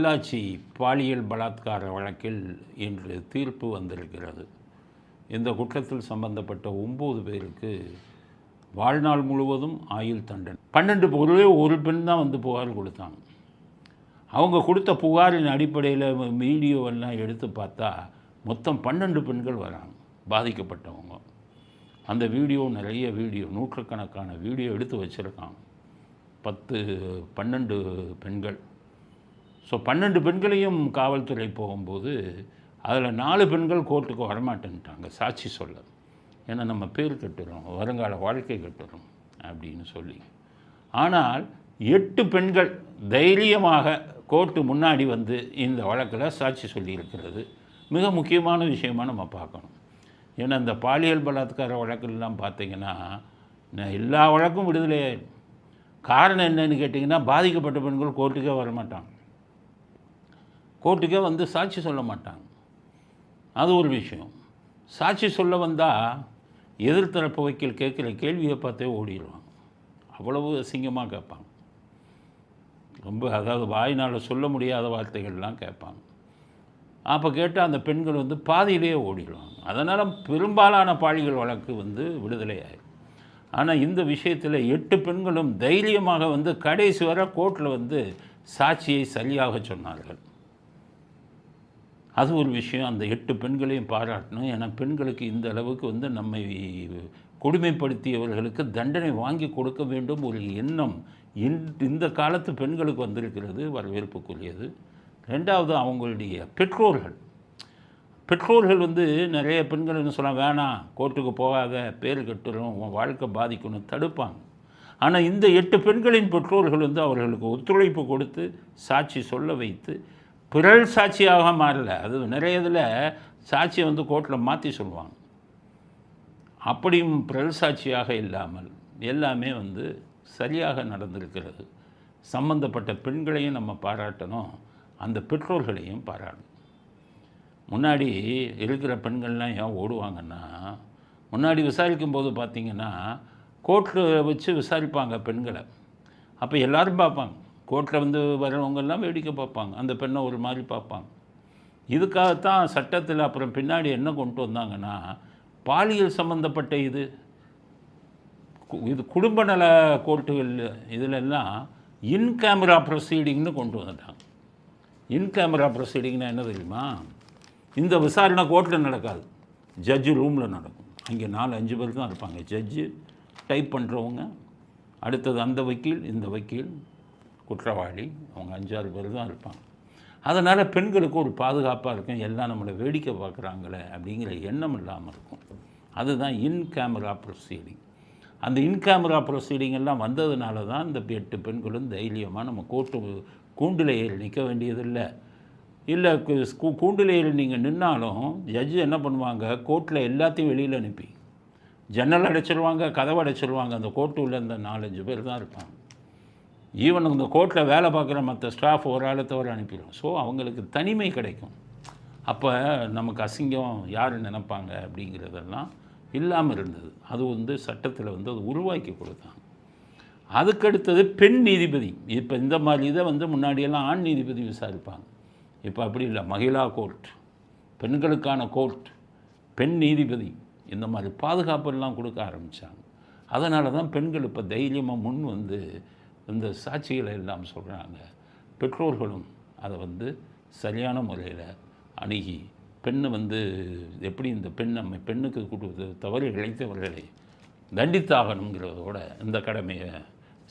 பொள்ளாச்சி பாலியல் பலாத்கார வழக்கில் இன்று தீர்ப்பு வந்திருக்கிறது. இந்த குற்றத்தில் சம்பந்தப்பட்ட ஒம்பது பேருக்கு வாழ்நாள் முழுவதும் ஆயுள் தண்டனை. பன்னெண்டு பொருளே ஒரு பெண் தான் வந்து புகார் கொடுத்தாங்க. அவங்க கொடுத்த புகாரின் அடிப்படையில் வீடியோவெல்லாம் எடுத்து பார்த்தா மொத்தம் பன்னெண்டு பெண்கள் வராங்க பாதிக்கப்பட்டவங்க. அந்த வீடியோ நிறைய வீடியோ நூற்றுக்கணக்கான வீடியோ எடுத்து வச்சுருக்காங்க. பத்து பன்னெண்டு பெண்கள். ஸோ பன்னெண்டு பெண்களையும் காவல்துறை போகும்போது அதில் நாலு பெண்கள் கோர்ட்டுக்கு வரமாட்டேன்ட்டாங்க. சாட்சி சொல்ல ஏன்னா நம்ம பேர் கட்டுறோம். வருங்கால வாழ்க்கை கட்டுறோம் அப்படின்னு சொல்லி. ஆனால் எட்டு பெண்கள் தைரியமாக கோர்ட்டு முன்னாடி வந்து இந்த வழக்கில் சாட்சி சொல்லியிருக்கிறது. மிக முக்கியமான விஷயமா நம்ம பார்க்கணும். ஏன்னா இந்த பாலியல் பலாத்கார வழக்குலாம் பார்த்தீங்கன்னா எல்லா வழக்கும் விடுதலை காரணம் என்னன்னு கேட்டிங்கன்னா பாதிக்கப்பட்ட பெண்கள் கோர்ட்டுக்கே வரமாட்டாங்க. கோர்ட்டுக்கே வந்து சாட்சி சொல்ல மாட்டாங்க. அது ஒரு விஷயம். சாட்சி சொல்ல வந்தால் எதிர்த்தரப்பு வக்கீல் கேட்குற கேள்வியை பார்த்தே ஓடிடுவாங்க. அவ்வளவு அசிங்கமாக கேட்பாங்க. ரொம்ப அதாவது வாயினால் சொல்ல முடியாத வார்த்தைகள்லாம் கேட்பாங்க. அப்போ கேட்டால் அந்த பெண்கள் வந்து பாதியிலேயே ஓடிடுவாங்க. அதனால் பெரும்பாலான பாலியல் வழக்கு வந்து விடுதலை ஆனால் இந்த விஷயத்தில் எட்டு பெண்களும் தைரியமாக வந்து கடைசி வரை கோர்ட்டில் வந்து சாட்சியை சரியாக சொன்னார்கள். அது ஒரு விஷயம். அந்த எட்டு பெண்களையும் பாராட்டணும். ஏன்னா பெண்களுக்கு இந்த அளவுக்கு வந்து நம்மை கொடுமைப்படுத்தியவர்களுக்கு தண்டனை வாங்கி கொடுக்க வேண்டும் ஒரு எண்ணம் இந்த இந்த காலத்து பெண்களுக்கு வந்திருக்கிறது வரவேற்புக்குரியது. ரெண்டாவது அவங்களுடைய பெற்றோர்கள். பெற்றோர்கள் வந்து நிறைய பெண்கள் என்ன சொல்ல வேணாம் கோர்ட்டுக்கு போகாத பேர் கட்டுறோம் உன் வாழ்க்கை பாதிக்கணும் தடுப்பாங்க. ஆனால் இந்த எட்டு பெண்களின் பெற்றோர்கள் வந்து அவர்களுக்கு ஒத்துழைப்பு கொடுத்து சாட்சி சொல்ல வைத்து பிறல் சாட்சியாக மாறல. அது நிறைய இதில் சாட்சியை வந்து கோர்ட்டில் மாற்றி சொல்லுவாங்க. அப்படியும் பிறல் சாட்சியாக இல்லாமல் எல்லாமே வந்து சரியாக நடந்திருக்கிறது. சம்பந்தப்பட்ட பெண்களையும் நம்ம பாராட்டணும். அந்த பெற்றோர்களையும் பாராட்டணும். முன்னாடி இருக்கிற பெண்கள்லாம் ஏன் ஓடுவாங்கன்னா முன்னாடி விசாரிக்கும் போது பார்த்திங்கன்னா கோர்ட்டில் வச்சு விசாரிப்பாங்க பெண்களை. அப்போ எல்லோரும் பார்ப்பாங்க. கோர்ட்டில் வந்து வரவங்கெல்லாம் வேடிக்கை பார்ப்பாங்க. அந்த பெண்ணை ஒரு மாதிரி பார்ப்பாங்க. இதுக்காகத்தான் சட்டத்தில் அப்புறம் பின்னாடி என்ன கொண்டு வந்தாங்கன்னா பாலியல் சம்மந்தப்பட்ட இது இது குடும்ப நல கோர்ட்டுகள் இதிலெல்லாம் இன் கேமரா ப்ரொசீடிங்னு கொண்டு வந்துட்டாங்க. இன் கேமரா ப்ரொசீடிங்னா என்ன தெரியுமா? இந்த விசாரணை கோர்ட்டில் நடக்காது. ஜட்ஜு ரூமில் நடக்கும். அங்கே நாலு அஞ்சு பேர் தான் இருப்பாங்க. ஜட்ஜு டைப் பண்ணுறவங்க அடுத்தது அந்த வக்கீல் இந்த வக்கீல் குற்றவாளி அவங்க அஞ்சாறு பேர் தான் இருப்பாங்க. அதனால் பெண்களுக்கு ஒரு பாதுகாப்பாக இருக்கும். எல்லாம் நம்மளை வேடிக்கை பார்க்குறாங்களே அப்படிங்கிற எண்ணம் இல்லாமல் இருக்கும். அதுதான் இன் கேமரா ப்ரொசீடிங் அந்த இன் கேமரா ப்ரொசீடிங் எல்லாம் வந்ததுனால தான் இந்த எட்டு பெண்களும் தைரியமாக நம்ம கோர்ட்டு கூண்டில் ஏறி நிற்க வேண்டியதில்லை. இல்லை கூண்டில் ஏறி நீங்கள் நின்னாலும் ஜட்ஜு என்ன பண்ணுவாங்க? கோர்ட்டில் எல்லாத்தையும் வெளியில் அனுப்பி. ஜன்னல் அடைச்சிருவாங்க கதவை அடைச்சிருவாங்க. அந்த கோர்ட்டு உள்ள இந்த நாலஞ்சு பேர் தான் இருப்பாங்க. ஈவன் இந்த கோர்ட்டில் வேலை பார்க்குற மற்ற ஸ்டாஃப் ஒரு ஆளை தவிர அனுப்பிடும் ஸோ அவங்களுக்கு தனிமை கிடைக்கும். அப்போ நமக்கு அசிங்கம் யார் நினைப்பாங்க அப்படிங்கிறதெல்லாம் இல்லாமல் இருந்தது. அது வந்து சட்டத்தில் வந்து அது உருவாக்கி கொடுத்தாங்க அதுக்கடுத்தது பெண் நீதிபதி. இப்போ இந்த மாதிரி இதை வந்து முன்னாடியெல்லாம் ஆண் நீதிபதி விசாரிப்பாங்க. இப்போ அப்படி இல்லை. மகிழா கோர்ட் பெண்களுக்கான கோர்ட் பெண் நீதிபதி இந்த மாதிரி பாதுகாப்பெல்லாம் கொடுக்க ஆரம்பித்தாங்க அதனால தான் பெண்கள் இப்போ தைரியமாக முன் வந்து இந்த சாட்சிகளை எல்லாம் சொல்கிறாங்க பெற்றோர்களும் அதை வந்து சரியான முறையில் அணுகி பெண்ணை வந்து எப்படி இந்த பெண் நம்ம பெண்ணுக்கு கூட்டு தவறு இழைத்தவர்களை தண்டித்தாகணுங்கிறதோட இந்த கடமையை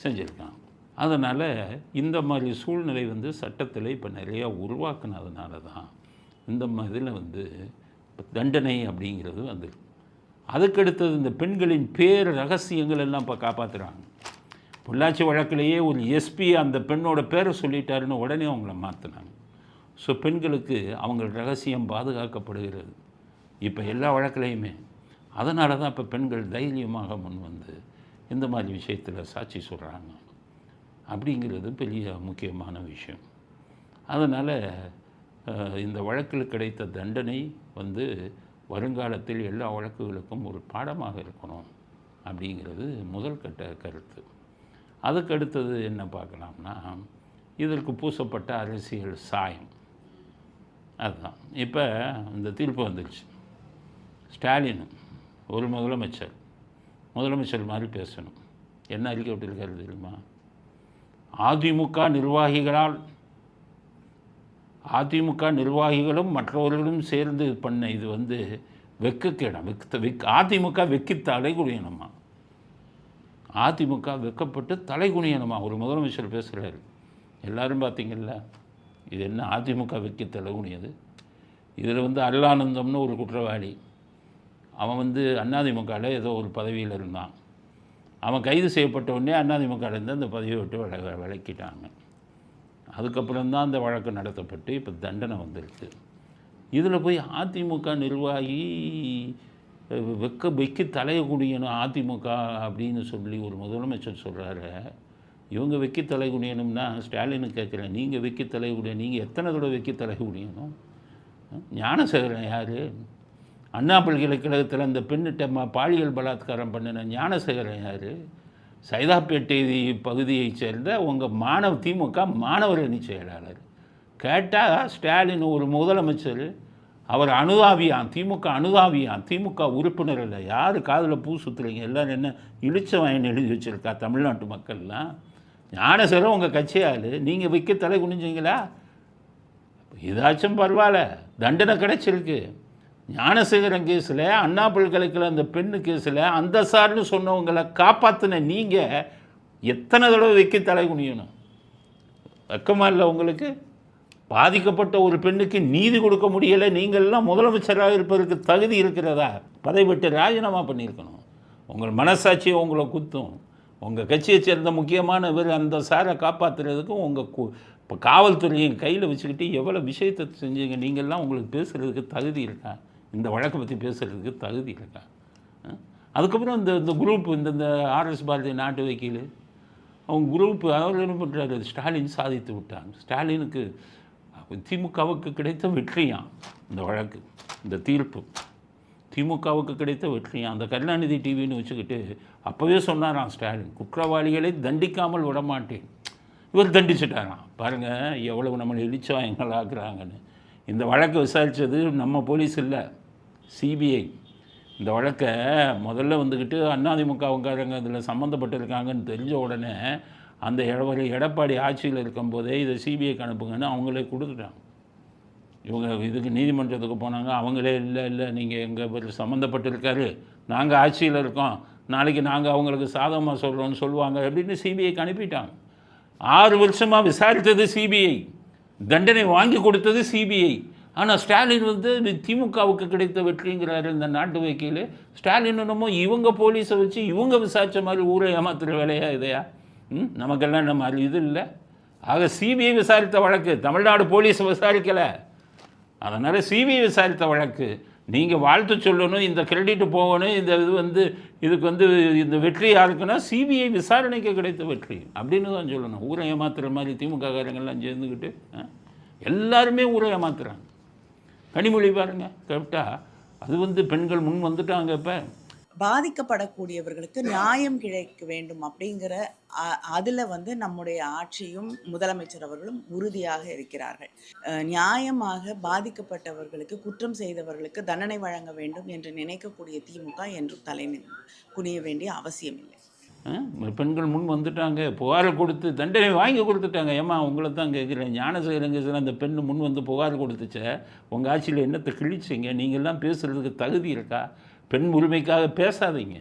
செஞ்சுருக்காங்க அதனால் இந்த மாதிரி சூழ்நிலை வந்து சட்டத்தில் இப்போ நிறையா உருவாக்குனதுனால தான் இந்த இதில் வந்து தண்டனை அப்படிங்கிறது வந்து அதுக்கடுத்தது இந்த பெண்களின் பேர் ரகசியங்கள் எல்லாம் இப்போ காப்பாற்றுறாங்க பொள்ளாச்சி வழக்கிலேயே ஒரு எஸ்பி அந்த பெண்ணோட பேரை சொல்லிட்டாருன்னு உடனே அவங்கள மாற்றினாங்க ஸோ பெண்களுக்கு அவங்க ரகசியம் பாதுகாக்கப்படுகிறது. இப்போ எல்லா வழக்கிலையுமே. அதனால தான் இப்போ பெண்கள் தைரியமாக முன் வந்து இந்த மாதிரி விஷயத்தில் சாட்சி சொல்கிறாங்க அப்படிங்கிறது பெரிய முக்கியமான விஷயம். அதனால் இந்த வழக்கில் கிடைத்த தண்டனை வந்து வருங்காலத்தில் எல்லா வழக்குகளுக்கும் ஒரு பாடமாக இருக்கணும் அப்படிங்கிறது முதல் கட்ட கருத்து. அதுக்கு அடுத்தது என்ன பார்க்கலாம்னா இதற்கு பூசப்பட்ட அரசியல் சாயம். அதுதான். இப்போ இந்த தீர்ப்பு வந்துடுச்சு ஸ்டாலின் ஒரு முதலமைச்சர். முதலமைச்சர் மாதிரி பேசணும். என்ன அறிக்கை விட்டிருக்காரு தெரியுமா? அதிமுக நிர்வாகிகளால் அதிமுக நிர்வாகிகளும் மற்றவர்களும் சேர்ந்து பண்ண இது வந்து வெக்கக்கேடம் வெக்க வெக் அதிமுக வெக்கித்தாலே குடியணுமா? அதிமுக வெக்கப்பட்டு தலைகுனியணுமா ஒரு முதலமைச்சர் பேசுகிறாரு எல்லாரும் பார்த்தீங்கல்ல இது என்ன அதிமுக வைக்க தலைகுனியது? இதில் வந்து அல்லானந்தம்னு ஒரு குற்றவாளி. அவன் வந்து அதிமுகவில் ஏதோ ஒரு பதவியில் இருந்தான். அவன் கைது செய்யப்பட்ட உடனே அதிமுகலேருந்து அந்த பதவியை விட்டு வில விலக்கிட்டாங்க. அதுக்கப்புறம் தான் அந்த வழக்கு நடத்தப்பட்டு இப்போ தண்டனை வந்திருக்கு இதில் போய் அதிமுக நிர்வாகி வெக்க வைக்க தலைய அதிமுக அப்படின்னு சொல்லி ஒரு முதலமைச்சர் சொல்கிறாரு இவங்க வெக்கி தலை ஸ்டாலினுக்கு கேட்குறேன் நீங்கள் வெக்கி தலை நீங்கள் எத்தனை தடவை வெக்கி தலைகுடியணும் ஞானசேகரன் யார்? அண்ணா பல்கலைக்கழகத்தில் அந்த பெண்ணிட்ட ம பாலியல் பலாத்காரம் பண்ணின ஞானசேகரன் யார்? சைதாப்பேட்டை பகுதியைச் சேர்ந்த உங்கள் மாணவ திமுக மாணவர் அணி செயலாளர். கேட்டால் ஸ்டாலின் ஒரு முதலமைச்சர். அவர் அனுதாபியான் திமுக அனுதாபியான் திமுக உறுப்பினர் இல்லை. யார் காதில் பூ சுற்றுறீங்க எல்லோரும் என்ன இழிச்ச வாயின் எழுதி வச்சுருக்கா தமிழ்நாட்டு மக்கள்லாம்? ஞானசரம் உங்கள் கட்சியால் நீங்கள் வைக்க தலை குனிஞ்சிங்களா? இதாச்சும் பரவாயில்ல. தண்டனை கிடைச்சிருக்கு. ஞானசேகரன் கேஸில் அண்ணா பல்கலைக்கழக அந்த பெண்ணு கேஸில் அந்த சார்னு சொன்னவங்களை காப்பாற்றின நீங்கள் எத்தனை தடவை வைக்க தலை குனியணும்? வெக்கமாக இல்லை உங்களுக்கு? பாதிக்கப்பட்ட ஒரு பெண்ணுக்கு நீதி கொடுக்க முடியலை நீங்கள்லாம் முதலமைச்சராக இருப்பதற்கு தகுதி இருக்கிறதா? பதவி விட்டு ராஜினாமா பண்ணியிருக்கணும். உங்கள் மனசாட்சியை உங்களை குத்தும். உங்கள் கட்சியை சேர்ந்த முக்கியமான இவர் அந்த சாரை காப்பாற்றுறதுக்கும் உங்கள் கு இப்போ காவல்துறையும் கையில் வச்சுக்கிட்டு எவ்வளோ விஷயத்தை செஞ்சீங்க? நீங்கள்லாம் உங்களுக்கு பேசுகிறதுக்கு தகுதி இருக்கா? இந்த வழக்கை பற்றி பேசுகிறதுக்கு தகுதி இருக்கா? அதுக்கப்புறம் இந்த இந்த குரூப் இந்த இந்த ஆர்எஸ் பாரதி நாட்டு வக்கீல் அவங்க குரூப் அவர் என்ன பண்ணுறாரு ஸ்டாலின் சாதித்து விட்டாங்க. ஸ்டாலினுக்கு திமுகவுக்கு கிடைத்த வெற்றியாம் இந்த வழக்கு இந்த தீர்ப்பு. திமுகவுக்கு கிடைத்த வெற்றியாம் அந்த கருணாநிதி டிவின்னு வச்சுக்கிட்டு அப்போவே சொன்னாராம் ஸ்டாலின் குற்றவாளிகளை தண்டிக்காமல் விடமாட்டேன். இவர் தண்டிச்சிட்டாராம் பாருங்கள் எவ்வளவு நம்மளை இழிச்சவாயங்களாக்குறாங்கன்னு இந்த வழக்கை விசாரித்தது நம்ம போலீஸ் இல்லை சிபிஐ. இந்த வழக்கை முதல்ல வந்துக்கிட்டு அதிமுகவுக்காரங்க இதில் சம்மந்தப்பட்டிருக்காங்கன்னு தெரிஞ்ச உடனே அந்த எடப்பாடி எடப்பாடி ஆட்சியில் இருக்கும்போதே இதை சிபிஐக்கு அனுப்புங்கன்னு அவங்களே கொடுத்துட்டாங்க. இவங்க இதுக்கு நீதிமன்றத்துக்கு போனாங்க. அவங்களே இல்லை இல்லை நீங்கள் எங்கள் பேர் சம்மந்தப்பட்டிருக்காரு. நாங்கள் ஆட்சியில் இருக்கோம். நாளைக்கு நாங்கள் அவங்களுக்கு சாதகமாக சொல்கிறோம்னு சொல்லுவாங்க அப்படின்னு சிபிஐக்கு அனுப்பிட்டாங்க. ஆறு வருஷமாக விசாரித்தது சிபிஐ தண்டனை வாங்கி கொடுத்தது சிபிஐ ஆனால் ஸ்டாலின் வந்து திமுகவுக்கு கிடைத்த வெற்றிங்கிறாரு இந்த நாட்டு வைக்கையில் ஸ்டாலின் என்னமோ இவங்க போலீஸை வச்சு இவங்க விசாரித்த மாதிரி ஊரை ஏமாத்துகிற வேலையா இதையா? நமக்கெல்லாம் நம்ம அது இது இல்லை. ஆக சிபிஐ விசாரித்த வழக்கு தமிழ்நாடு போலீஸ் விசாரிக்கலை. அதனால் சிபிஐ விசாரித்த வழக்கு நீங்கள் வாழ்த்து சொல்லணும் இந்த கிரெடிட் போகணும் இந்த இது வந்து இதுக்கு வந்து இந்த வெற்றி யாருக்குன்னா சிபிஐ விசாரணைக்கு கிடைத்த வெற்றி. அப்படின்னு தான் சொல்லணும். ஊரை ஏமாத்துற மாதிரி திமுக காரங்கள்லாம் சேர்ந்துக்கிட்டு எல்லாருமே ஊரை ஏமாத்துறாங்க. கனிமொழி பாருங்க கரெக்டாக அது வந்து பெண்கள் முன் வந்துட்டாங்க இப்போ. பாதிக்கப்படக்கூடியவர்களுக்கு நியாயம் கிடைக்க வேண்டும் அப்படிங்கிற அ- வந்து நம்முடைய ஆட்சியும் முதலமைச்சர் அவர்களும் உறுதியாக இருக்கிறார்கள். நியாயமாக பாதிக்கப்பட்டவர்களுக்கு குற்றம் செய்தவர்களுக்கு தண்டனை வழங்க வேண்டும் என்று நினைக்கக்கூடிய திமுக என்றும் தலை குனிய வேண்டிய அவசியம் இல்லை பெண்கள் முன் வந்துட்டாங்க. புகார் கொடுத்து தண்டனை வாங்கி கொடுத்துட்டாங்க. ஏமா உங்களை தான் கேட்குறேன். ஞானசேகரங்க அந்த பெண்ணு முன் வந்து புகார் கொடுத்துச்ச. உங்கள் ஆட்சியில் என்னத்தை கிழிச்சிங்க? நீங்கள்லாம் பேசுகிறதுக்கு தகுதி இருக்கா? பெண் உரிமைக்காக பேசாதீங்க.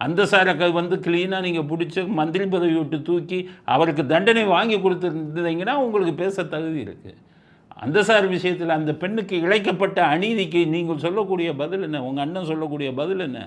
அந்த சாரை க- வந்து க்ளீனாக நீங்கள் பிடிச்ச மந்திரி பதவி விட்டு தூக்கி அவருக்கு தண்டனை வாங்கி கொடுத்துருந்தீங்கன்னா உங்களுக்கு பேச தகுதி இருக்குது அந்த சார் விஷயத்தில் அந்த பெண்ணுக்கு இழைக்கப்பட்ட அநீதிக்கு நீங்கள் சொல்லக்கூடிய பதில் என்ன? உங்கள் அண்ணன் சொல்லக்கூடிய பதில் என்ன?